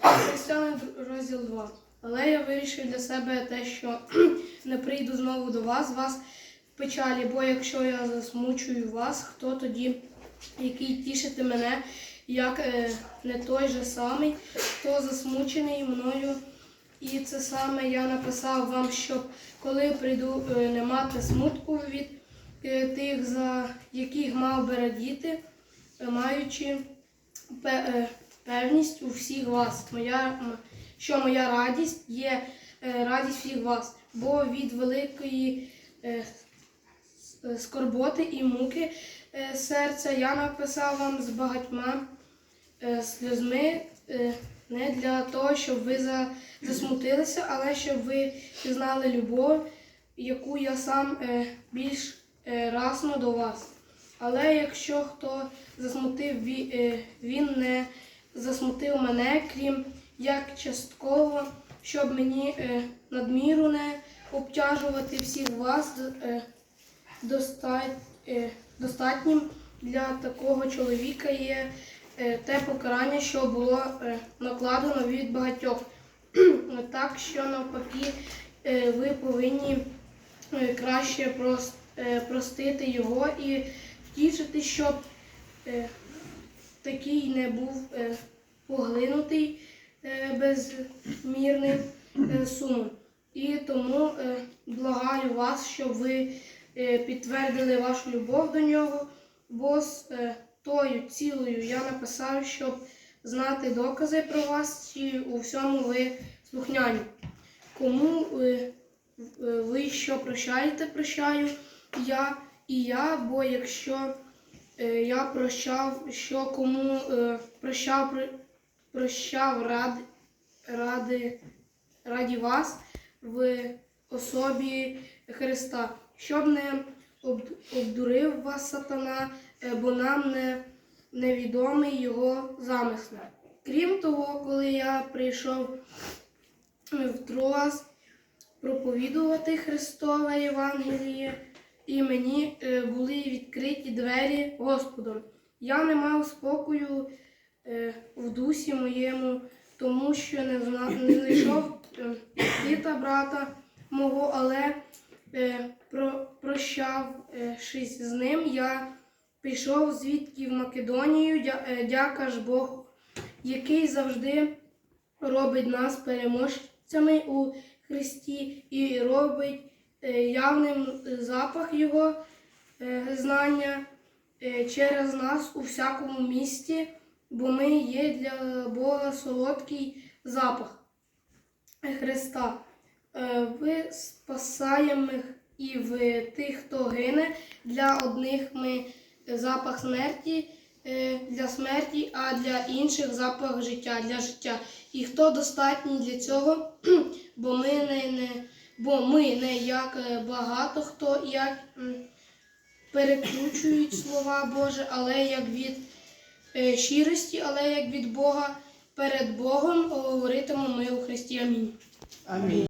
Християни розділ 2. Але я вирішив для себе те, що не прийду знову до вас, вас в печалі, бо якщо я засмучую вас, хто тоді, який тішити мене, як е, не той же самий, хто засмучений мною. І це саме я написав вам, щоб коли прийду е, не мати смутку від е, тих, за яких мав би радіти, маючи певність у всіх вас. Моя, що моя радість є е, радість всіх вас, бо від великої е, скорботи і муки е, серця я написав вам з багатьма сльозми. Не для того, щоб ви засмутилися, але щоб ви пізнали любов, яку я сам більш разно до вас. Але якщо хто засмутив, він не засмутив мене, крім як частково, щоб мені е, надміру не обтяжувати всіх вас е, достать, е, достатнім для такого чоловіка є е, те покарання, що було е, накладено від багатьох. Так що навпаки е, ви повинні е, краще прос- е, простити його і втішити, щоб е, такий не був е, поглинутий е, безмірним е, сумом. І тому благаю вас, щоб ви підтвердили вашу любов до нього, бо з тою цілою я написав, щоб знати докази про вас, чи у всьому ви слухняні. Кому ви що прощаєте, прощаю я і я, бо якщо я прощав, що кому е, прощав, прощав ради, ради, раді вас в особі Христа, щоб не обдурив вас сатана, е, бо нам не невідомий його замисли. Крім того, коли я прийшов в Троас проповідувати Христове Євангеліє, і мені е, були відкриті двері Господом. Я не мав спокою е, в дусі моєму, тому що не, зна, не знайшов е, діта брата мого, але прощавшись з ним, я пішов звідки в Македонію, дя, дяка ж Богу, який завжди робить нас переможцями у Христі і робить явним запах Його е, знання е, через нас у всякому місті, бо ми є для Бога солодкий запах Христа. Е, Ви спасаємих і в тих, хто гине. Для одних ми запах смерті е, для смерті, а для інших запах життя для життя. І хто достатній для цього, бо ми не, не, бо ми не як е, багато хто як переключують слова Боже, але як від е, щирості, але як від Бога перед Богом говоритимемо ми у Христі. Амінь. Амінь.